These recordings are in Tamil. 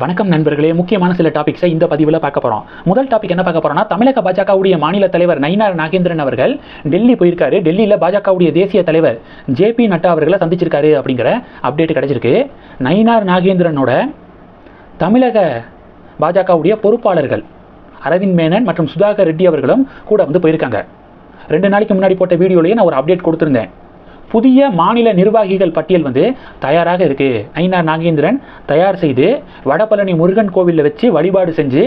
வணக்கம் நண்பர்களே. முக்கியமான சில டாபிக்ஸை இந்த பதிவில் பார்க்க போகிறோம் முதல் டாபிக் என்ன பார்க்க போகிறோம்னா தமிழக பாஜகவுடைய மாநில தலைவர் நயினார் நாகேந்திரன் அவர்கள் டெல்லி போயிருக்காரு. டெல்லியில் பாஜகவுடைய தேசிய தலைவர் ஜேபி நட்டா அவர்களை சந்திச்சிருக்காரு அப்படிங்கிற அப்டேட் கிடைச்சிருக்கு. நயினார் நாகேந்திரனோட தமிழக பாஜகவுடைய பொறுப்பாளர்கள் அரவிந்த் மேனன் மற்றும் சுதாகர் ரெட்டி அவர்களும் கூட வந்து போயிருக்காங்க. ரெண்டு நாளைக்கு முன்னாடி போட்ட வீடியோலேயே நான் ஒரு அப்டேட் கொடுத்துருந்தேன். புதிய மாநில நிர்வாகிகள் பட்டியல் வந்து தயாராக இருக்கு. ஐநார் நாகேந்திரன் தயார் செய்து வடபழனி முருகன் கோவிலில் வச்சு வழிபாடு செஞ்சு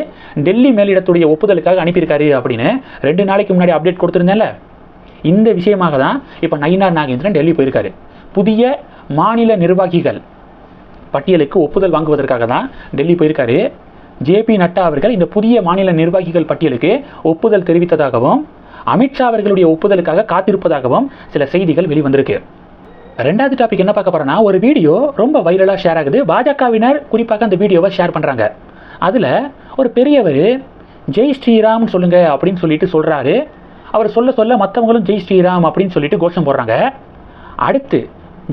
டெல்லி மேலிடத்துடைய ஒப்புதலுக்காக அனுப்பியிருக்காரு அப்படின்னு ரெண்டு நாளைக்கு முன்னாடி அப்டேட் கொடுத்துருந்தேன்ல. இந்த விஷயமாக தான் இப்போ நயினார் நாகேந்திரன் டெல்லி போயிருக்காரு. புதிய மாநில நிர்வாகிகள் பட்டியலுக்கு ஒப்புதல் வாங்குவதற்காக தான் டெல்லி போயிருக்காரு. ஜேபி நட்டா அவர்கள் இந்த புதிய மாநில நிர்வாகிகள் பட்டியலுக்கு ஒப்புதல் தெரிவித்ததாகவும் அமித்ஷா அவர்களுடைய ஒப்புதலுக்காக காத்திருப்பதாகவும் சில செய்திகள் வெளிவந்திருக்கு. ரெண்டாவது டாபிக் என்ன பார்க்க போறோம்னா ஒரு வீடியோ ரொம்ப வைரலாக ஷேர் ஆகுது. பாஜகவினர் குறிப்பாக அந்த வீடியோவை ஷேர் பண்ணுறாங்க அதில் ஒரு பெரியவர் ஜெய் ஸ்ரீராம்னு சொல்லுங்க அப்படின்னு சொல்லிட்டு சொல்கிறாரு அவர் சொல்ல சொல்ல மற்றவங்களும் ஜெய் ஸ்ரீராம் அப்படின்னு சொல்லிட்டு கோஷம் போடுறாங்க. அடுத்து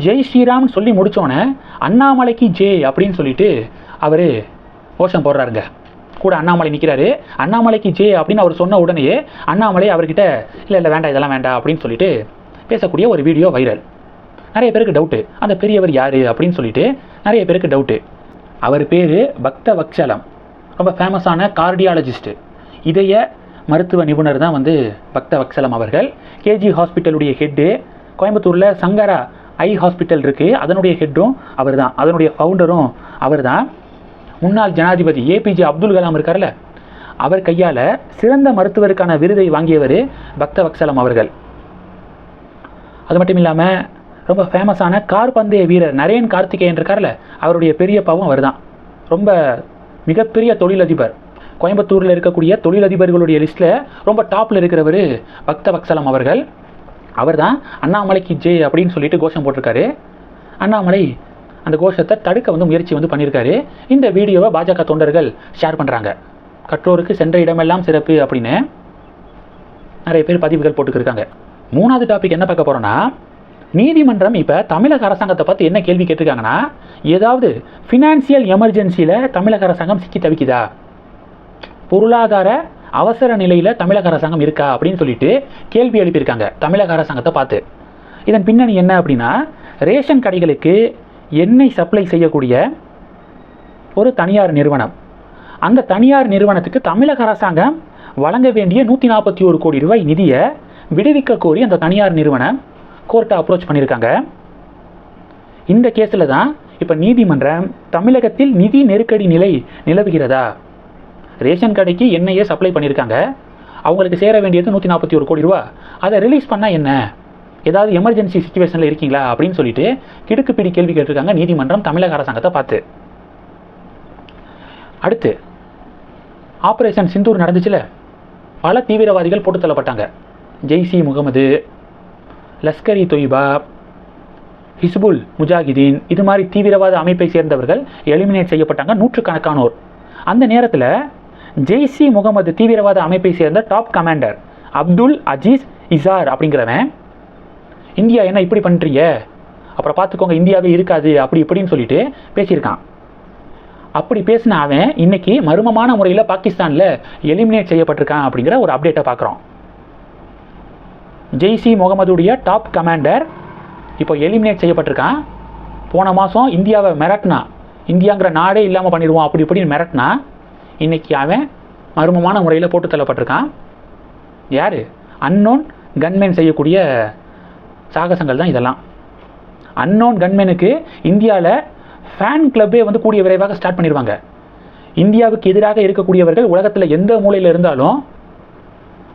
ஜெய் ஸ்ரீராம்னு சொல்லி முடித்தோன்னே அண்ணாமலைக்கு ஜெய் அப்படின்னு சொல்லிட்டு அவர் கோஷம் போடுறாருங்க. கூட அண்ணாமலை நிற்கிறாரு அண்ணாமலைக்கு ஜே அப்படின்னு அவர் சொன்ன உடனேயே அண்ணாமலை அவர்கிட்ட இல்லை இல்லை வேண்டாம் இதெல்லாம் வேண்டாம் அப்படின்னு சொல்லிட்டு பேசக்கூடிய ஒரு வீடியோ வைரல். நிறைய பேருக்கு டவுட்டு அந்த பெரியவர் யார் அப்படின்னு சொல்லிட்டு நிறைய பேருக்கு டவுட்டு அவர் பேர் பக்த வக்சலம் ரொம்ப ஃபேமஸான கார்டியாலஜிஸ்ட்டு இதய மருத்துவ நிபுணர் தான் வந்து பக்த வக்சலம் அவர்கள். கேஜி ஹாஸ்பிட்டலுடைய ஹெட்டு கோயம்புத்தூரில் சங்கரா ஐ ஹாஸ்பிட்டல் இருக்குது அதனுடைய ஹெட்டும் அவர் தான் அதனுடைய ஃபவுண்டரும் அவர் தான் முன்னாள் ஜனாதிபதி ஏபிஜே அப்துல் கலாம் இருக்கார்ல அவர் கையால் சிறந்த மருத்துவருக்கான விருதை வாங்கியவர் பக்த வக்சலம் அவர்கள். அது மட்டும் இல்லாமல் ரொம்ப ஃபேமஸான கார் பந்தய வீரர் நரேன் கார்த்திகேயன் இருக்கார்ல அவருடைய பெரியப்பாவும் அவர் தான் ரொம்ப மிகப்பெரிய தொழிலதிபர். கோயம்புத்தூரில் இருக்கக்கூடிய தொழிலதிபர்களுடைய லிஸ்ட்டில் ரொம்ப டாப்பில் இருக்கிறவர் பக்த வக்சலம் அவர்கள். அவர் தான் அண்ணாமலைக்கு ஜே அப்படின்னு சொல்லிட்டு கோஷம் போட்டிருக்காரு. அண்ணாமலை அந்த கோஷத்தை தடுக்க வந்து முயற்சி வந்து பண்ணியிருக்காரு. இந்த வீடியோவை பாஜக தொண்டர்கள் ஷேர் பண்ணுறாங்க கற்றோருக்கு சென்ற இடமெல்லாம் சிறப்பு அப்படின்னு நிறைய பேர் பதிவுகள் போட்டுக்கிருக்காங்க. மூணாவது டாபிக் என்ன பார்க்க போகிறோன்னா நீதிமன்றம் இப்போ தமிழக அரசாங்கத்தை பார்த்து என்ன கேள்வி கேட்டிருக்காங்கன்னா ஏதாவது ஃபினான்சியல் எமர்ஜென்சியில் தமிழக அரசாங்கம் சிக்கி தவிக்குதா? பொருளாதார அவசர நிலையில் தமிழக அரசாங்கம் இருக்கா அப்படின்னு சொல்லிட்டு கேள்வி எழுப்பியிருக்காங்க தமிழக அரசாங்கத்தை பார்த்து. இதன் பின்னணி என்ன அப்படின்னா ரேஷன் கடைகளுக்கு எண்ணெய் சப்ளை செய்யக்கூடிய ஒரு தனியார் நிறுவனம். அந்த தனியார் நிறுவனத்துக்கு தமிழக அரசாங்கம் வழங்க வேண்டிய நூற்றி நாற்பத்தி ஒரு கோடி ரூபாய் நிதியை விடுவிக்க கோரி அந்த தனியார் நிறுவனம் கோர்ட்டை அப்ரோச் பண்ணியிருக்காங்க. இந்த கேஸில் தான் இப்போ நீதிமன்றம் தமிழகத்தில் நிதி நெருக்கடி நிலை நிலவுகிறதா? ரேஷன் கடைக்கு எண்ணெயை சப்ளை பண்ணியிருக்காங்க. அவங்களுக்கு சேர வேண்டியது நூற்றி நாற்பத்தி ஒரு கோடி ரூபா அதை ரிலீஸ் பண்ணால் என்ன? ஏதாவது எமர்ஜென்சி சுச்சுவேஷனில் இருக்கீங்களா அப்படின்னு சொல்லிட்டு கிடுக்குப்பிடி கேள்வி கேட்டிருக்காங்க நீதிமன்றம் தமிழக அரசாங்கத்தை பார்த்து. அடுத்து ஆப்ரேஷன் சிந்தூர் நடந்துச்சுல? பல தீவிரவாதிகள் போட்டு தள்ளப்பட்டாங்க. ஜெய்சி முகமது லஸ்கர் இ தொய்பா ஹிஸ்புல் முஜாஹிதீன் இது மாதிரி தீவிரவாத அமைப்பை சேர்ந்தவர்கள் எலிமினேட் செய்யப்பட்டாங்க நூற்றுக்கணக்கானோர். அந்த நேரத்தில் ஜெய்சி முகமது தீவிரவாத அமைப்பை சேர்ந்த டாப் கமாண்டர் அப்துல் அஜீஸ் இசார் அப்படிங்கிறவன் இந்தியா என்ன இப்படி பண்ணுறீங்க அப்புறம் பார்த்துக்கோங்க இந்தியாவே இருக்காது அப்படி இப்படின்னு சொல்லிட்டு பேசியிருக்கான். அப்படி பேசின அவன் இன்னைக்கு மர்மமான முறையில் பாகிஸ்தானில் எலிமினேட் செய்யப்பட்டிருக்கான் அப்படிங்கிற ஒரு அப்டேட்டை பார்க்குறோம். ஜெய்சி முகமதுடைய டாப் கமாண்டர் இப்போ எலிமினேட் செய்யப்பட்டிருக்கான். போன மாதம் இந்தியாவை மிரட்டினா இந்தியாங்கிற நாடே இல்லாமல் பண்ணிடுவோம் அப்படி இப்படின்னு மிரட்டினா இன்னைக்கு அவன் மர்மமான முறையில் போட்டு தள்ளப்பட்டிருக்கான். யார்? அன்னோன் கன்மேன் செய்யக்கூடிய சாகசங்கள் தான் இதெல்லாம். அன்னோன் கன்மேனுக்கு இந்தியாவில் ஃபேன் கிளப்பே வந்து கூடிய விரைவாக ஸ்டார்ட் பண்ணிடுவாங்க இந்தியாவுக்கு எதிராக இருக்கக்கூடியவர்கள் உலகத்தில் எந்த மூலையில் இருந்தாலும்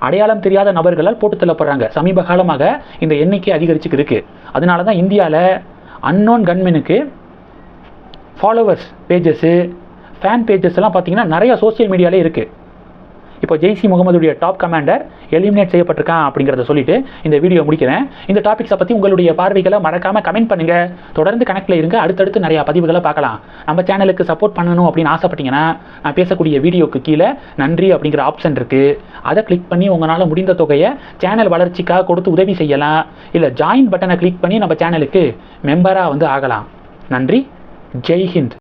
அடையாளம் தெரியாத நபர்களால் போட்டு தள்ளப்படுறாங்க. சமீப காலமாக இந்த எண்ணிக்கை அதிகரிச்சுக்கு இருக்கு. அதனால தான் இந்தியாவில் அன்னோன் கன்மெனுக்கு ஃபாலோவர்ஸ் பேஜஸ்ஸு ஃபேன் பேஜஸ் எல்லாம் பார்த்தீங்கன்னா நிறைய சோஷியல் மீடியாலே இருக்குது இப்போ ஜெய்சி முகமதுடைய டாப் கமாண்டர் எலிமினேட் செய்யப்பட்டிருக்கான் அப்படிங்கிறத சொல்லிட்டு இந்த வீடியோ முடிக்கிறேன். இந்த டாபிக்ஸை பற்றி உங்களுடைய பார்வைகளை மறக்காமல் கமெண்ட் பண்ணுங்கள் தொடர்ந்து கனெக்டில் இருங்க. அடுத்தடுத்து நிறையா பதிவுகளை பார்க்கலாம். நம்ம சேனலுக்கு சப்போர்ட் பண்ணணும் அப்படின்னு ஆசைப்பட்டீங்கன்னா நான் பேசக்கூடிய வீடியோக்கு கீழே நன்றி அப்படிங்கிற ஆப்ஷன் இருக்குது அதை கிளிக் பண்ணி உங்களால் முடிந்த தொகையை சேனல் வளர்ச்சிக்காக கொடுத்து உதவி செய்யலாம். இல்லை ஜாயின் பட்டனை கிளிக் பண்ணி நம்ம சேனலுக்கு மெம்பராக வந்து ஆகலாம். நன்றி. ஜெய் ஹிந்த்.